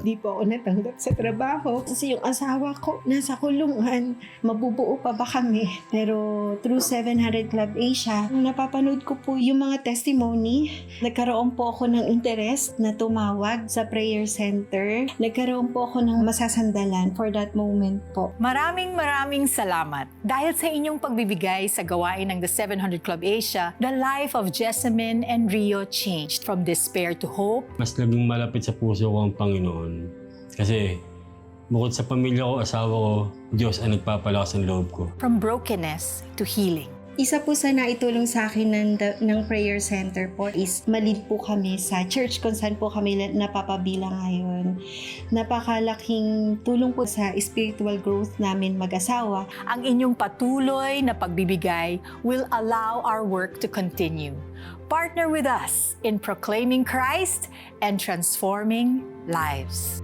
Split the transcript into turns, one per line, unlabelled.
Di po ako natanggap sa trabaho kasi yung asawa ko nasa kulungan. Mabubuo pa ba kami? Pero through 700 Club Asia, napapanood ko po yung mga testimony, nagkaroon po ako ng interest na tumawag sa prayer center. Nagkaroon po ako ng masasandalan for that moment po.
Maraming maraming salamat dahil sa inyong pagbibigay sa gawain ng The 700 Club Asia, the life of Jessamine and Rio changed from despair to hope,
Mas naging malapit sa puso ko ang Panginoon. Kasi bukod sa pamilya ko, asawa ko, Diyos ang nagpapalakas ng loob ko.
from brokenness to healing.
Isa po sa naitulong sa akin ng, ng prayer center po is malid po kami sa church kung saan po kami na- napapabilang ngayon. Napakalaking tulong po sa spiritual growth namin mag-asawa.
Ang inyong patuloy na pagbibigay will allow our work to continue. Partner with us in proclaiming Christ and transforming lives.